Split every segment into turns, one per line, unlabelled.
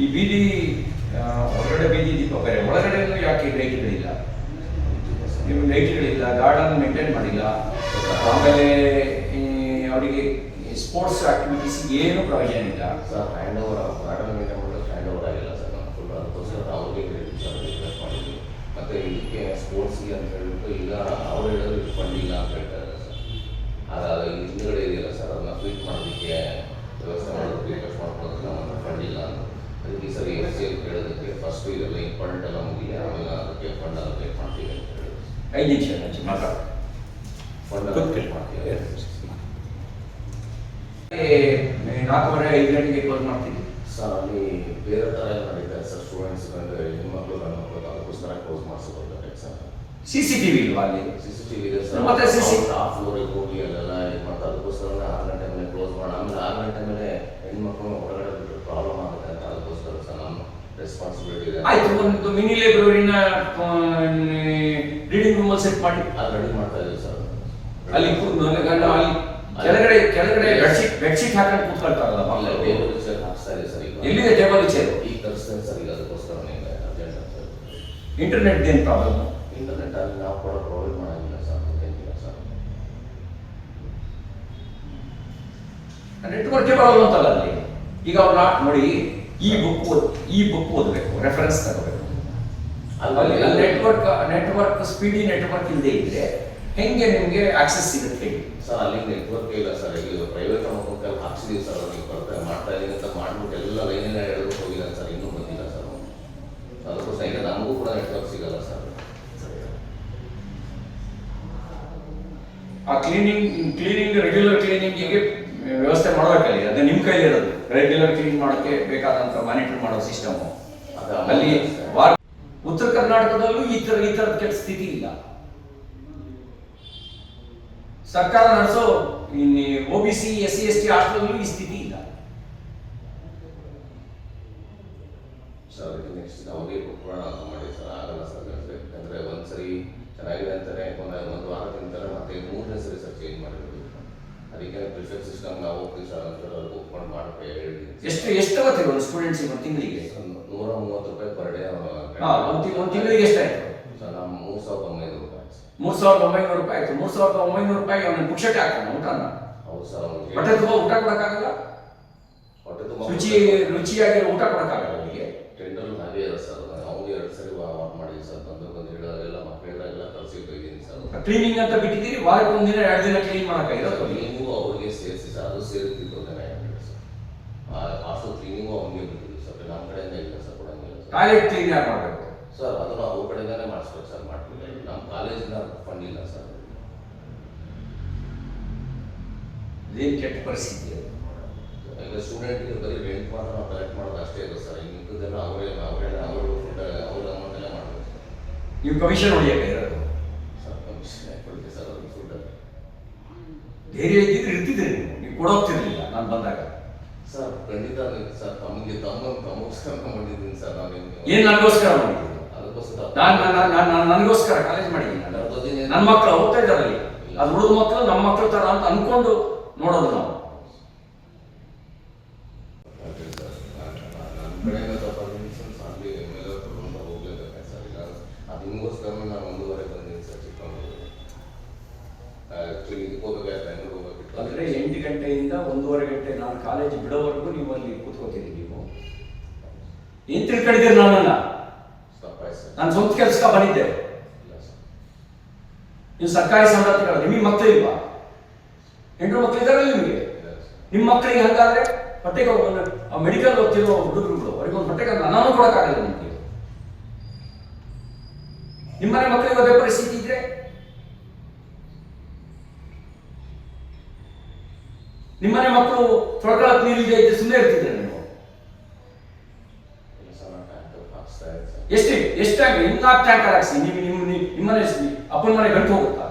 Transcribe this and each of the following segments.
ಈ ಬೀದಿ ಹೊರಗಡೆ ಬೀದಿ ದೀಪ ಬೇರೆ. ಒಳಗಡೆ ಯಾಕೆ ಲೈಟ್ಗಳಿಲ್ಲ ನೀವು ಲೈಟ್ಗಳಿಲ್ಲ ಗಾರ್ಡನ್ ಮೇಂಟೈನ್ ಮಾಡಿಲ್ಲ. ಆಮೇಲೆ ಅವರಿಗೆ ಸ್ಪೋರ್ಟ್ಸ್ ಆಕ್ಟಿವಿಟೀಸ್ ಏನು ಪ್ರಯೋಜನ ಇಲ್ಲ.
Sir hand over garden maintain ಮಾಡೋದು ಹ್ಯಾಂಡ್ ಓವರ್ ಆಗಿಲ್ಲ ಸರ್. ನಾವು ಫುಲ್ ಅದಕ್ಕೋಸ್ಕರ ಅವ್ರಿಗೆ ರಿಕ್ವೆಸ್ಟ್ ಮತ್ತು ಇದಕ್ಕೆ ಸ್ಪೋರ್ಟ್ಸ್ಗೆ ಅಂತ ಹೇಳ್ಬಿಟ್ಟು ಈಗ ಅವ್ರು ಹೇಳಿದ್ರು ಇದು ಫಂಡ್ ಅಂತ ಹೇಳ್ತಾರೆ ಸರ್ ಅದಾದ ಹಿಂದ್ಗಡೆ ಇದೆಯಲ್ಲ ಸರ್ ಅದನ್ನ ಫೀಟ್ ಮಾಡೋದಕ್ಕೆ ವ್ಯವಸ್ಥೆ ಮಾಡೋದಕ್ಕೆ ರಿಕ್ವೆಸ್ಟ್ ಮಾಡ್ಕೊಳ್ಳೋದಕ್ಕೆ ನಮ್ಮ ಫಂಡ್ ಇಲ್ಲ ಅಂತ ಅದಕ್ಕೆ ಈ ಸರಿ ಎಸ್ ಸಿ ಅಂತ ಕೇಳೋದಕ್ಕೆ ಫಸ್ಟ್ ಇದೆಲ್ಲ ಇಂಪಾರ್ಟೆಂಟ್ ಎಲ್ಲ ಮುಗಿಲಿ ಆಮೇಲೆ ಅದಕ್ಕೆ ಫಂಡ್ ಎಲ್ಲ ಪೇ ಮಾಡ್ತೀವಿ ಅಂತ ಹೇಳಿದ್ರು
ಐದು ನಿಮಿಷ
ಮಾಡ್ತೀವಿ
ನಾಲ್ಕೂವರೆ ಐದು ಗಂಟೆಗೆ ಕ್ಲೋಸ್ ಮಾಡ್ತೀವಿ
ಸರ್ ಅಲ್ಲಿ ಬೇರೆ ಥರ ಎಲ್ಲ ನಡೀತಾರೆ ಸರ್ ಸ್ಟೂಡೆಂಟ್ಸ್ ಹೆಣ್ಮಕ್ಳು ಗಂಡು ಮಕ್ಕಳು ಅದಕ್ಕೋಸ್ಕರ ಕ್ಲೋಸ್ ಮಾಡಿಸ್ಬೋದು sir
C C T V ಇಲ್ವಾ ಅಲ್ಲಿ
ಸಿ ಸಿ ಟಿ ಇದೆ ಸರ್
ಮತ್ತೆ CC
ಆ ಫ್ಲೋರಿಗೆ ಹೋಗಿ ಅಲ್ಲೆಲ್ಲ ಇದು ಮಾಡ್ತಾರೆ ಅದಕ್ಕೋಸ್ಕರ ಆರು ಗಂಟೆ ಮೇಲೆ ಕ್ಲೋಸ್ ಮಾಡಿ ಆಮೇಲೆ ಆರು ಗಂಟೆ ಮೇಲೆ ಹೆಣ್ಮಕ್ಳು ಹೊರಗಡೆ ಬಿಟ್ಟರೆ ಪ್ರಾಬ್ಲಮ್ ಆಗುತ್ತೆ ಅಂತ ಅದಕ್ಕೋಸ್ಕರ ಸರ್ ನಮ್ಮ ರೆಸ್ಪಾನ್ಸಿಬಿಲಿಟಿ ಇದೆ
ಆಯ್ತು ಒಂದು ಮಿನಿ ಲೈಬ್ರರಿನ ಸೆಟ್ ಮಾಡಿ
ಅದು ರೆಡಿ ಮಾಡ್ತಾ ಇದ್ದೀವಿ ಸರ್.
ಅಲ್ಲಿ ಕೆಳಗಡೆ ಕೆಳಗಡೆ ಬೆಡ್ಶೀಟ್ ಬೆಡ್ಶೀಟ್ ಹಾಕೊಂಡು ಕೂತ್ಕೊಳ್ತಾರಲ್ಲ ಮಕ್ಕಳು.
ಟೇಬಲ್ ಚೇರ್ ಹಾಕ್ಸ್ತಾ ಇದೆ ಸರ್ ಈಗ.
ಎಲ್ಲಿದೆ ಟೇಬಲ್ ಚೇರ್
ಈಗ ತರಿಸ್ತೇನೆ ಸರ್ ಈಗ ಅದಕ್ಕೋಸ್ಕರ ನಿಮಗೆ ಅರ್ಜೆಂಟ್ ಅಂತ
ಇಂಟರ್ನೆಟ್ ಏನು ಪ್ರಾಬ್ಲಮ್
ಇಂಟರ್ನೆಟ್ ಅಲ್ಲಿ ನಾವು ಕೂಡ ಪ್ರಾಬ್ಲಮ್ ಮಾಡೋಂಗಿಲ್ಲ ಸರ್ ಏನಿಲ್ಲ ಸರ್.
ನೆಟ್ವರ್ಕ್ ಪ್ರಾಬ್ಲಮ್ ಅಂತಲ್ಲ ಅಲ್ಲಿ? ಈಗ ಅವ್ರನ್ನ ನೋಡಿ ಈ ಬುಕ್ ಈ ಬುಕ್ ಓದಬೇಕು ರೆಫರೆನ್ಸ್ ತಗೋಬೇಕು. ಅಲ್ಲಿ ನೆಟ್ವರ್ಕ್ ನೆಟ್ವರ್ಕ್ ಸ್ಪೀಡಿ ನೆಟ್ವರ್ಕ್ ಇಲ್ಲದೆ ಇದ್ರೆ ಹೆಂಗೆ ನಿಮಗೆ ಆಕ್ಸೆಸ್ ಸಿಗುತ್ತೆ?
ಸರ್ ಅಲ್ಲಿ ನೆಟ್ವರ್ಕ್ ಇಲ್ಲ ಸರ್. ಈಗ ಪ್ರೈವೇಟ್ ಅಮೌಂಟ್ ಹಾಕ್ಸಿದೀವಿ ಸರ್ ನೀವು ಬರ್ತಾರೆ. ಮಾಡ್ತಾ ಇದೀನಿ ಅಂತ ಮಾಡ್ಬಿಟ್ಟು ಎಲ್ಲ ಲೈನಿನ ಎಳೆದು ಹೋಗಿಲ್ಲ ಸರ್. ಇನ್ನೂ ಬಂದಿಲ್ಲ ಸರ್ ಅದಕ್ಕೋಸ್ಕರ ಈಗ ನಮಗೂ ಕೂಡ ನೆಟ್ವರ್ಕ್ ಸಿಗಲ್ಲ ಸರ್.
ಆ ಕ್ಲೀನಿಂಗ್ ಕ್ಲೀನಿಂಗ್ ರೆಗ್ಯುಲರ್ ಕ್ಲೀನಿಂಗಿಗೆ ವ್ಯವಸ್ಥೆ ಮಾಡಬೇಕಲ್ಲಿ ಅದು ನಿಮ್ಮ ಕೈಲಿರೋದು. ರೆಗ್ಯುಲರ್ ಕ್ಲೀನ್ ಮಾಡೋಕ್ಕೆ ಬೇಕಾದಂಥ ಮಾನಿಟರ್ ಮಾಡೋ ಸಿಸ್ಟಮು
ಅದು
ಅಲ್ಲಿ ವಾರ ಉತ್ತರ ಕರ್ನಾಟಕದಲ್ಲೂ ಈ ತರ ಈ ತರದ ಕೆಟ್ಟ ಸ್ಥಿತಿ ಇಲ್ಲ. ಸರ್ಕಾರ ನಡೆಸೋ O B C S C S T hostel ಈ ಸ್ಥಿತಿ ಇಲ್ಲ.
ಸರ್ ನೆಕ್ಸ್ಟ್ ನಮಗೆ ಕೊಟ್ಬಿಡೋಣ ಅಂತ ಮಾಡಿ ಸರ್ ಆಗಲ್ಲ ಸರ್ ಯಾಕಂದರೆ ಒಂದ್ಸರಿ ಚೆನ್ನಾಗಿದೆ ಅಂತಾರೆ ಒಂದು ಒಂದು ವಾರ ತಿಂತಾರೆ ಮತ್ತೆ ಮೂರನೇ ಸರಿ ಸರ್ ಚೇಂಜ್ ಮಾಡಿರೋದು ಅದಕ್ಕೆ ಪ್ರಿಫೆಕ್ಟ್ ಸಿಸ್ಟಮ್ ನಾವು ಹೋಗ್ತೀವಿ ಸರ್ ಅಂತ ಒಪ್ಕೊಂಡು ಮಾಡಕ್ಕೆ
ಎಷ್ಟು ಎಷ್ಟು ಹೊತ್ತಿಗೆ ಒಂದು ಸ್ಟೂಡೆಂಟ್ಸಿಗೆ ಒಂದು ತಿಂಗಳಿಗೆ?
ನೂರ ಮೂವತ್ತು ರೂಪಾಯಿ ಪರ್ ಡೇ
ಹಾಂ ಒಂದು ಒಂದು ತಿಂಗಳಿಗೆ ಎಷ್ಟಾಯ್ತು?
ಸರ್ ನಮ್ಮ ಮೂರು ಸಾವಿರದ ಒಂಬೈನೂರು ರೂಪಾಯಿ
ಮೂರು ಸಾವಿರದ ಒಂಬೈನೂರು ರೂಪಾಯಿ ಆಯ್ತು. ಮೂರು ಸಾವಿರದ ಒಂಬೈನೂರು ರೂಪಾಯಿ ಅವನಿಗೆ ಪುಕ್ಷಟೆ ಹಾಕ್ತಾನೆ ಊಟನ?
ಹೌದು ಸರ್ ಅವ್ನಿಗೆ
ಹೊಟ್ಟೆ ತುಂಬ ಊಟ ಕೊಡೋಕ್ಕಾಗಲ್ಲ?
ಹೊಟ್ಟೆ ತುಂಬ
ರುಚಿ ರುಚಿಯಾಗಿರೋ ಊಟ ಕೊಡೋಕ್ಕಾಗಲ್ಲ ಅವನಿಗೆ?
ಟೆಂಡರ್ ನಾವೇ ಸರ್ ಅವ್ನಿಗೆ ಎರಡು ಸರಿ ವಾಕ್ ಮಾಡಿದ್ವಿ ಸರ್ ಬಂದು ಬಂದು ಹೇಳಿದಾಗೆಲ್ಲ ಮಕ್ಕಳಿಗೆಲ್ಲ ಹೋಗಿದ್ದೀನಿ ಸರ್.
ಕ್ಲೀನಿಂಗ್ ಅಂತ ಬಿಟ್ಟಿದ್ದೀರಿ ವಾರಕ್ಕೆ ಒಂದಿನ ಎರಡು ದಿನ ಕ್ಲೀನ್ ಮಾಡೋಕ್ಕಾಗಿರೋದು
ಕ್ಲೀನಿಂಗು ಅವ್ರಿಗೆ ಸೇರಿಸಿ ಸರ್ ಅದು ಸೇರಿದ್ದು ಜನ ಹೇಳಿದ್ರು ಸರ್ ಹಾಸ್ಟೆಲ್ ಕ್ಲೀನಿಂಗು ಅವ್ನಿಗೆ ಬಿಟ್ಟಿದ್ವಿ ಸರ್ ನಮ್ಮ ಕಡೆಯಿಂದ ಇಲ್ಲ ಸರ್ ಕೊಡಂಗಿಲ್ಲ
ಚೇಂಜ್ ಯಾರು ಮಾಡಬೇಕು
ಸರ್ ಅದನ್ನು ಅವ್ರ ಕಡೆಯಿಂದಾನೇ ಮಾಡಿಸ್ಬೇಕು ಸರ್ ಮಾಡ್ತೀವಿ. ನಮ್ಮ ಕಾಲೇಜಿಂದ ಫಂಡ್ ಇಲ್ಲ ಸರ್
ಇದೇನು ಕೆಟ್ಟ ಪರಿಸ್ಥಿತಿ ಅದು?
ಈಗ ಸ್ಟೂಡೆಂಟ್ಗೆ ಬರೀ ರೆಂಟ್ ಮಾತ್ರ ನಾವು ಕಲೆಕ್ಟ್ ಮಾಡೋದು ಅಷ್ಟೇ ಇದೆ ಸರ್ ಇಂಥದ್ದೆಲ್ಲ ಅವರೇ ಅವರೇ ಅವರು ಫುಡ್ ಅವ್ರ ಅಮೌಂಟಲ್ಲೇ ಮಾಡಬೇಕು
ನೀವು ಕಮಿಷನ್ ಹೊಡಿಯೋಕ್ಕಾಗಿರೋದು
ಸರ್ ಕಮಿಷನ್ ಕೊಡ್ತೀವಿ ಸರ್ ಅದು ಫುಡ್
ಧೈರ್ಯ ಇದ್ದಿದ್ರೆ ಇರ್ತಿದ್ರಿ ನೀವು. ನೀವು ಕೊಡೋಗ್ತಿರ್ಲಿಲ್ಲ. ನಾನು ಬಂದಾಗ.
ಸರ್ ಖಂಡಿತ ಸರ್. ತಮಗೆ ತಮ್ಮ ತಮಗೋಸ್ಕರ ಮಾಡಿದ್ದೀನಿ ಸರ್ ನಾನು
ಏನು ನನಗೋಸ್ಕರ ಮಾಡಿದ್ದೀನಿ
ಅದಕ್ಕೋಸ್ಕರ
ನಾನು ನಾನು ನನಗೋಸ್ಕರ ಕಾಲೇಜ್ ಮಾಡಿದ್ದೀನಿ ನನ್ನ ಮಕ್ಕಳು ಹೋಗ್ತಾ ಇದ್ದಾರೆ ಅಲ್ಲಿ ಅದು ಹುಡುಗ ಮಕ್ಕಳು ನಮ್ಮ ಮಕ್ಕಳು ತರ ಅಂತ ಅನ್ಕೊಂಡು ನೋಡೋದು ನಾವು
ಓಕೆ ಸರ್ ನನ್ನ ಕಡೆಯಿಂದ ಸ್ವಲ್ಪ ರಿಮಿಷನ್ಸ್ ಆಗಲಿ ಮೇಲೆ ತಗೊಂಡು ಹೋಗ್ಲೇಬೇಕು ಸರ್ ಇಲ್ಲ ಅದು ನಿಮಗೋಸ್ಕರ ನಾನು ಒಂದೂವರೆ ಬಂದಿದ್ದೀನಿ ಸರ್ ಚಿಕ್ಕಮಗಳೂರು ಆ್ಯಕ್ಚುಲಿ ಇದಕ್ಕೆ ಹೋಗ್ಬೇಕಾದ್ರೆ ಬೆಂಗಳೂರು ಹೋಗ್ಬೇಕಿತ್ತು
ಅಂದ್ರೆ ಎಂಟು ಗಂಟೆಯಿಂದ ಒಂದೂವರೆ ಗಂಟೆ ನಾನು ಕಾಲೇಜ್ ಬಿಡೋವರೆಗೂ ನೀವು ಅಲ್ಲಿ ಕೂತ್ಕೋತೀರಿ ನೀವು. ಏನ್ ತಿಳ್ಕೊಂಡಿದ್ದೀರಿ ನನ್ನನ್ನ
ಸರ್.
ನಾನು ಸ್ವಂತ ಕೆಲಸ ಬಂದಿದ್ದೆ. ನೀವು ಸರ್ಕಾರಿ ಸಂಬಳಗಳು ನಿಮಗೆ ಮಕ್ಕಳು ಇಲ್ವಾ? ಹೆಣ್ಣು ಮಕ್ಕಳು ಇದಾರೆ ನಿಮಗೆ? ನಿಮ್ಮ ಮಕ್ಕಳಿಗೆ ಹಂಗಾದ್ರೆ ಹೊಟ್ಟೆಗೆ ಮೆಡಿಕಲ್ ಓದ್ತಿರೋ ಹುಡುಗರುಗಳು ಅವ್ರಿಗೆ ಒಂದು ಹೊಟ್ಟೆಗೆ ನಾನು ಕೊಡಕ್ಕಾಗಲ್ಲ ನಿಮಗೆ. ನಿಮ್ಮನೆ ಮಕ್ಕಳಿಗೆ ಅದೇ ಪರಿಸ್ಥಿತಿ ಇದ್ರೆ ನಿಮ್ಮನೆ ಮಕ್ಕಳು ತೊಳ್ಕೊಳಕ್ ನೀರಿದೆ ಇದ್ರೆ ಸುಮ್ಮನೆ ಇರ್ತಿದ್ರೆ ನೀವು?
Sir sir.
ಎಷ್ಟು ಎಷ್ಟು ಟ್ಯಾಂಕ್ ನಾಲ್ಕು ಟ್ಯಾಂಕರ್ ಹಾಕ್ಸಿ. ನೀವು ನಿಮ್ಮ ನಿಮ್ಮ- ನಿಮ್ಮನೆ ಅಪ್ಪನ ಮನೆ ಗಂಟು ಹೋಗುತ್ತಾ?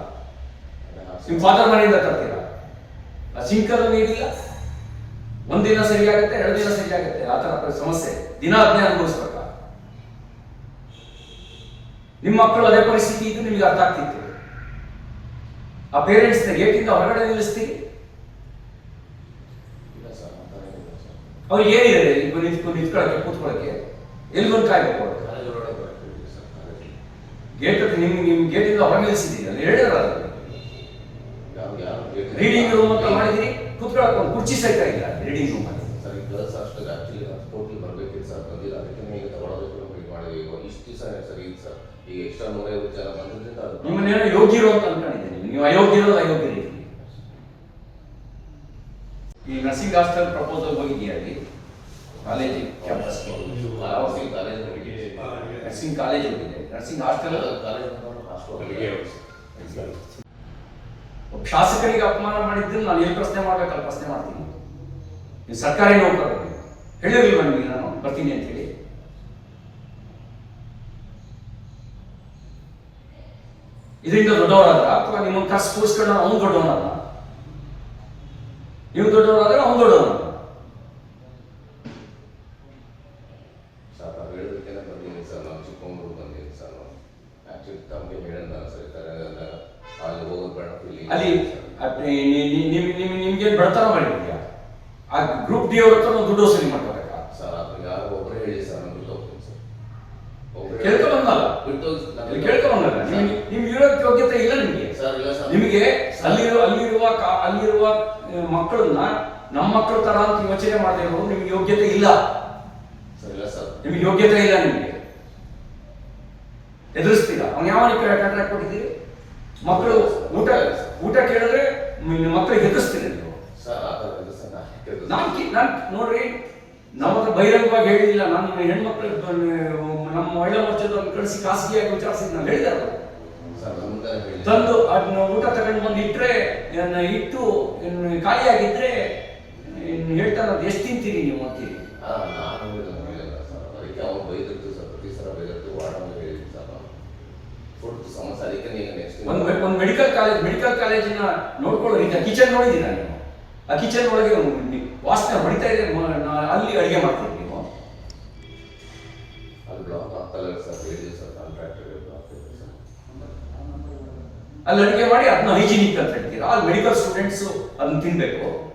ನಿಮ್ಮ ಫಾದರ್ ಮನೆಯಿಂದ ತರ್ತೀರಾ? ಆ ಸಿಂಕಲ್ಲಿ ನೀರಿಲ್ಲ. ಒಂದಿನ ಸರಿಯಾಗುತ್ತೆ ಎರಡು ದಿನ ಸರಿಯಾಗುತ್ತೆ. ಆ ಥರ ಸಮಸ್ಯೆ. ದಿನ ಅದನ್ನೇ ಅನುಭವಿಸ್ಬೇಕಾ? ನಿಮ್ಮ ಮಕ್ಕಳು ಅದೇ ಪರಿಸ್ಥಿತಿ ಇದ್ದು ನಿಮಗೆ ಅರ್ಥ ಆಗ್ತಿತ್ತು. ಆ ಪೇರೆಂಟ್ಸ್ನ ಗೇಟಿಂದ ಹೊರಗಡೆ ನಿಲ್ಲಿಸ್ತೀರಿ
ಇಲ್ಲ ಸರ್ ಆ ಥರ ಏನಿಲ್ಲ ಸರ್
ಅವ್ರಿಗೆ ಏನಿದೆ? ಇಬ್ಬರು ನಿಂತ್ಕೊಂಡು ನಿಂತ್ಕೊಳ್ಳೋಕ್ಕೆ ಕೂತ್ಕೊಳಕ್ಕೆ. ಎಲ್ಲಿಗೊಂದು ಕಾಯ್ಬೇಕು
ಗೇಟ್ ಸರ್ ಕಾಲೇಜಲ್ಲಿ
ಗೇಟ್ ಇಂದ ನಿಮ್ಗೆ ನಿಮ್ಮ ಗೇಟಿಂದ ಹೊರ ನಿಲ್ಲಿಸಿದ್ದೀರಿ ಅಲ್ಲಿ ಹೇಳಿದ್ರ
ಯಾವ ಯಾವ
ರೀಡಿಂಗ್ ರೂಮ್ ಅಂತ ಮಾಡಿದಿರಿ. ಕೂತ್ಕೊಳ್ಳೋಕೆ ಒಂದು ಕುರ್ಚಿ ಸಹಿತ ಇಲ್ಲ. ರೀಡಿಂಗ್ ರೂಮ್ ಅಲ್ಲಿ.
ಸರ್ ಈ ಗರ್ಲ್ಸ್ ಅಷ್ಟು ಆಕ್ಚುಲಿ ಬರಬೇಕಿತ್ತು ಸರ್ ಬಂದಿಲ್ಲ ಅದಕ್ಕೆ ಈಗ ತಗೊಳ್ಳೋದಕ್ಕೆ ವೇಟ್ ಮಾಡಿದ್ವಿ ಈಗ ಇಷ್ಟು ದಿವಸ ಸರ್ ಈಗ ಸರ್ ಈಗ ಎಕ್ಸ್ಟ್ರಾ ನೂರೈವತ್ತು ಜನ ಬಂದಿದ್ದರಿಂದ
ನಿಮ್ಮನ್ನೇನೋ ಯೋಗ್ಯರು ಅಂತ ಅನ್ಕೊಂಡಿದ್ದೀನಿ. ನೀವು ಅಯೋಗ್ಯರು ಅಯೋಗ್ಯರು. ಈ ನರ್ಸಿಂಗ್ ಹಾಸ್ಟೆಲ್ ಪ್ರಪೋಸಲ್ ಹೋಗಿದೆಯಾ ಅಲ್ಲಿ? College campus
college college
nursing college ಹೋಗಿದೆ ನರ್ಸಿಂಗ್ ಹಾಸ್ಟೆಲ್
ಕಾಲೇಜ್
ಶಾಸಕರಿಗೆ ಅಪಮಾನ ಮಾಡಿದ್ದು ನಾನು ಏನು ಪ್ರಶ್ನೆ ಮಾಡ್ಬೇಕಲ್ಲಿ ಪ್ರಶ್ನೆ ಮಾಡ್ತೀನಿ. ನೀವು ಸರ್ಕಾರಿ ನೌಕರರು. ಹೇಳಿರಲಿಲ್ಲ ನಿಮಗೆ ನಾನು? ಬರ್ತೀನಿ ಅಂತ ಹೇಳಿ ಇದರಿಂದ ದೊಡ್ಡವರಾದ್ರ? ಅಥವಾ ನಿಮ್ಮನ್ನು ಕರ್ಸ್ ಕೂರಿಸ್ಕೊಂಡು ಅವನು ದೊಡ್ಡವನಾದ ನೀವು ದೊಡ್ಡವರಾದ್ರೆ ಅವನು ದೊಡ್ಡವನು.
ಸರ್ ನಾವು ಹೇಳೋದಕ್ಕೆ ಬಂದಿದ್ದೀನಿ ಸರ್ ನಾವು ಚಿಕ್ಕಮಗಳೂರು ಬಂದಿದ್ದೀನಿ ಸರ್ ನಾವು. ಆ್ಯಕ್ಚುಲಿ ತಮಗೆ ಹೇಳಿದ ಸರ್ ಈ ಥರ ಎಲ್ಲ ಅಲ್ಲಿ ಹೋಗೋದು ಬೇಡ ಇಲ್ಲಿ
ಅಲ್ಲಿ ನಿಮ್ ನಿಮ್ ನಿಮ್ಗೆ ಬಡತನ ಮಾಡಿದ್ಯಾ? ಆ ಗ್ರೂಪ್ ಡಿ ಅವ್ರ ಹತ್ರ ದುಡ್ಡು ವಸೂಲಿ ಮಾಡ್ಕೋಬೇಕಾ
ಸರ್ ಅದು ಯಾರೋ ಒಬ್ಬರೇ ಹೇಳಿ ಸರ್ ನಾನು ಬಿಟ್ಟು ಹೋಗ್ತೀನಿ ಸರ್ ಒಬ್ಬರೇ
ಕೇಳ್ಕೊ ಬಂದಲ್ಲ
ಬಿಟ್ಟು ಹೋಗಿ
ಅಲ್ಲಿ ಕೇಳ್ಕೊಂಬಂದಲ್ಲ ನಿಮ್ಗೆ ನಿಮ್ಗೆ ಇರೋ ಯೋಗ್ಯತೆ ಇಲ್ಲ ನಿಮಗೆ.
ಸರ್ ಇಲ್ಲ ಸರ್.
ನಿಮಗೆ ಅಲ್ಲಿರುವ ಅಲ್ಲಿರುವ ಅಲ್ಲಿರುವ ಮಕ್ಕಳನ್ನ ನಮ್ಮ ಮಕ್ಕಳ ತರ ಅಂತ ಯೋಚನೆ ಮಾಡಿದ್ರು ನಿಮ್ಗೆ ಯೋಗ್ಯತೆ ಇಲ್ಲ.
ಸರ್ ಇಲ್ಲ ಸರ್.
ನಿಮ್ಗೆ ಯೋಗ್ಯತೆ ಇಲ್ಲ ನಿಮ್ಗೆ. ಎದುರಿಸ್ತೀರಾ? ಅವ್ನು ಯಾವ ಕಾಂಟ್ರಾಕ್ಟ್ ಕೊಟ್ಟಿದ್ದೀರಿ ಮಕ್ಕಳು ಊಟ ಊಟ ಕೇಳಿದ್ರೆ ಮಕ್ಕಳಿಗೆ ಎದುರಿಸ್ತೀರಿ ನೀವು?
ನಾನು
ನಾನು ನೋಡ್ರಿ ನಮ್ಮ ಹತ್ರ ಬಹಿರಂಗವಾಗಿ ಹೇಳಿಲ್ಲ. ನಾನು ಹೆಣ್ಮಕ್ಳು ನಮ್ಮ ಮಹಿಳಾ ಮೋರ್ಚಾದವ್ರನ್ನ ಕಳಿಸಿ ಖಾಸಗಿಯಾಗಿ ವಿಚಾರಿಸಿದ್ ನಾನು ಹೇಳಿದೆ ತಂದು ಅದನ್ನ ಊಟ ತಗೊಂಡು ಬಂದು ಇಟ್ಟರೆ ಇಟ್ಟು ಖಾಲಿಯಾಗಿದ್ರೆ ಇನ್ನು ಹೇಳ್ತಾರೆ ಅದು ಎಷ್ಟು ತಿಂತೀರಿ ನೀವು? ಅಂತೀರಿ ಒಂದು ಮೆಡಿಕಲ್ ಕಾಲೇಜ್ ಮೆಡಿಕಲ್ ಕಾಲೇಜಿನ ನೋಡ್ಕೊಳ್ಳೋ ಈಗ ಕಿಚನ್ ನೋಡಿದ್ದೀರಾ ನೀವು? ಆ ಕಿಚನ್ ಒಳಗೆ ವಾಸನೆ ಹೊಡಿತಾ ಇದೆ ಅಲ್ಲಿ ಅಡುಗೆ ಮಾಡ್ತೀರಿ ಅಲ್ಲಿ ಅಡುಗೆ ಮಾಡಿ ಅದನ್ನ ಹೈಜಿನಿಕ್ ಅಂತ ಹೇಳ್ತೀರಾ? ಅಲ್ಲಿ ಮೆಡಿಕಲ್ ಸ್ಟೂಡೆಂಟ್ಸ್ ಅದನ್ನ ತಿನ್ಬೇಕು.